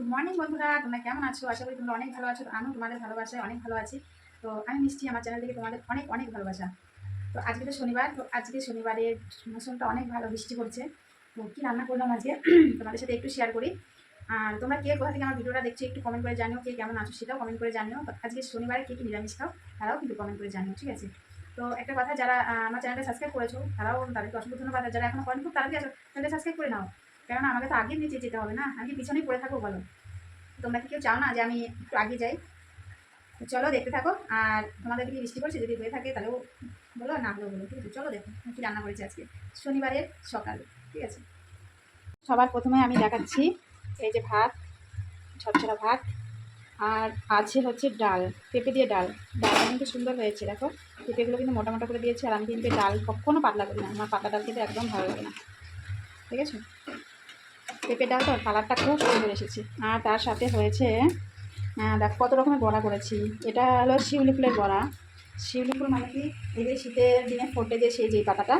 Good morning বন্ধুরা। তোমরা কেমন আছো? আশা করি তোমরা অনেক ভালো আছো। তো আমিও তোমাদের ভালোবাসায় অনেক ভালো আছি। তো আমি মিষ্টি, আমার চ্যানেল থেকে তোমাদের অনেক অনেক ভালোবাসা। তো আজকে তো শনিবার, তো আজকে শনিবারের মৌসুমটা অনেক ভালো, বৃষ্টি পড়ছে। তো কী রান্না করলাম আজকে? তোমাদের সাথে একটু শেয়ার করি। আর তোমরা কে কোথা থেকে আমার ভিডিওটা দেখছ একটু কমেন্ট করে জানিও, কে কেমন আছো সেটাও কমেন্ট করে জানিও। আজকে শনিবারে কে কী নিরামিষ খাও, তারাও কিন্তু কমেন্ট করে জানিও, ঠিক আছে? তো একটা কথা, যারা আমার চ্যানেলটা সাবস্ক্রাইব করেছ, তারাও তাদেরকে অসংখ্য ধন্যবাদ। যারা এখনও করেন, খুব তাড়াতাড়ি আসো চ্যানেলটা সাবস্ক্রাইব করে নাও। কেননা আমাকে তো আগে নিচে যেতে হবে না। আমি পিছনেই পড়ে থাকব বলো। তোমরা কি কেউ চাও না যে আমি একটু আগে যাই? চলো দেখতে থাকো। আর তোমাদের কি বৃষ্টি পড়ছে? যদি হয়ে থাকে তাহলেও বলো, না হলেও বলো। ঠিক আছে চলো দেখো কী রান্না করেছি আজকে? শনিবারের সকালে, ঠিক আছে? সবার প্রথমে আমি দেখাচ্ছি এই যে ভাত ছড়ছড়া ভাত, আর আছে হচ্ছে ডাল, পেঁপে দিয়ে ডাল। ডালটা কিন্তু সুন্দর হয়েছে, দেখো। পেঁপেগুলো কিন্তু মোটা মোটা করে দিয়েছে, আর আমি কিন্তু ডাল কখনো পাতলা করি না। আমার পাতলা ডাল খেতে একদম ভালো লাগে না। ঠিক আছে? পেঁপে ডাল তো কালারটা খুব সুন্দর এসেছে। আর তার সাথে হয়েছে দেখ কত রকমের বড়া করেছি। এটা হলো শিউলি ফুলের বড়া। শিউলি ফুল মানে কি? এই যে শীতের দিনে ফোটে যে সেই যে পাতাটা,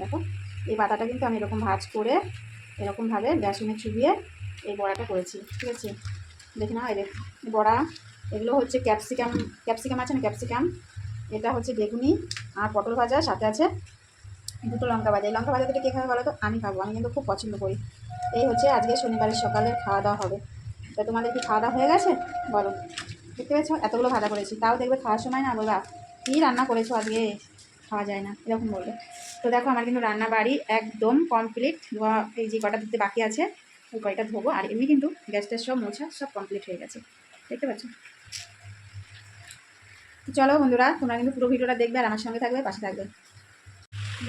দেখো? এই পাতাটা কিন্তু আমি এরকম ভাজ করে এরকমভাবে বেসনে চুবিয়ে এই বড়াটা করেছি, ঠিক আছে? দেখি না এই বড়া, এগুলো হচ্ছে ক্যাপসিকাম ক্যাপসিকাম আছে না, ক্যাপসিকাম? এটা হচ্ছে বেগুনি আর পটল ভাজা, সাথে আছে দুটো লঙ্কা ভাজা। এই লঙ্কা ভাজা দুটো কে খাবে বলো তো? আমি খাব, আমি কিন্তু খুব পছন্দ করি। এই হচ্ছে আজকে শনিবারের সকালে খাওয়া দাওয়া হবে। তো তোমাদের কি খাওয়া দাওয়া হয়ে গেছে? বলো। দেখতে পেয়েছ? এতগুলো ভাজা করেছি। তাও দেখবে খাওয়ার সময় না বলবা, কী রান্না করেছ আজকে? খাওয়া যায় না, এরকম বলবে। তো দেখো আমার কিন্তু রান্না বাড়ি একদম কমপ্লিট এই যে কটা দিতে বাকি আছে, ওই কয়টা ধোবো। আর এমনি কিন্তু গ্যাসটা সব মোছা, সব কমপ্লিট হয়ে গেছে। দেখতে পাচ্ছ চলো বন্ধুরা, তোমরা কিন্তু পুরো ভিডিওটা দেখবে আর আমার সঙ্গে থাকবে, পাশে থাকবে।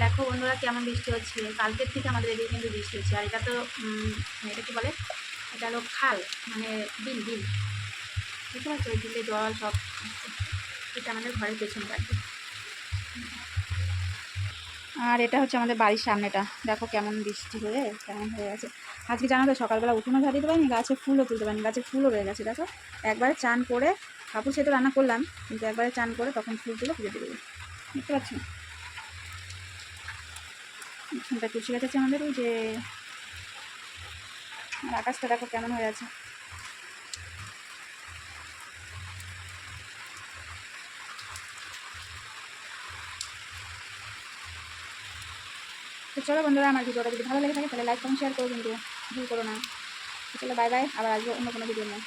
দেখো বন্ধুরা কেমন বৃষ্টি হচ্ছে। কালকের থেকে আমাদের এদিকে কিন্তু বৃষ্টি হচ্ছে। আর এটা তো এটা কি বলে? এটা হলো খাল মানে বিল বিল। বুঝতে পারছ? ওই বিলে জল সব এটা আমাদের ঘরের পেছন বাড়ি আর এটা হচ্ছে আমাদের বাড়ির সামনেটা। দেখো কেমন বৃষ্টি হয়ে, কেমন হয়ে গেছে। আজকে জানো তো, সকালবেলা উঠোনো ঝাড় দিতে পারিনি, গাছে ফুলও তুলতে পারিনি। গাছে ফুলও রয়ে গেছে, দেখো। একবারে চান করে, কাপড় সে তো রান্না করলাম, কিন্তু একবারে চান করে তখন ফুলগুলো পুজো দিয়ে দেবো। বুঝতে পারছ এখানটা তুলসী গাছ আছে আমাদের, ওই যে আকাশটা দেখো কেমন হয়ে আছে। তো চলো বন্ধুরা, আমার ভিডিওটা যদি ভালো লেগে থাকে, তাহলে লাইক কমেন্ট শেয়ার করো কিন্তু ভুল করো না। চলো বাই বাই আবার আসব অন্য কোনো ভিডিও নিয়ে।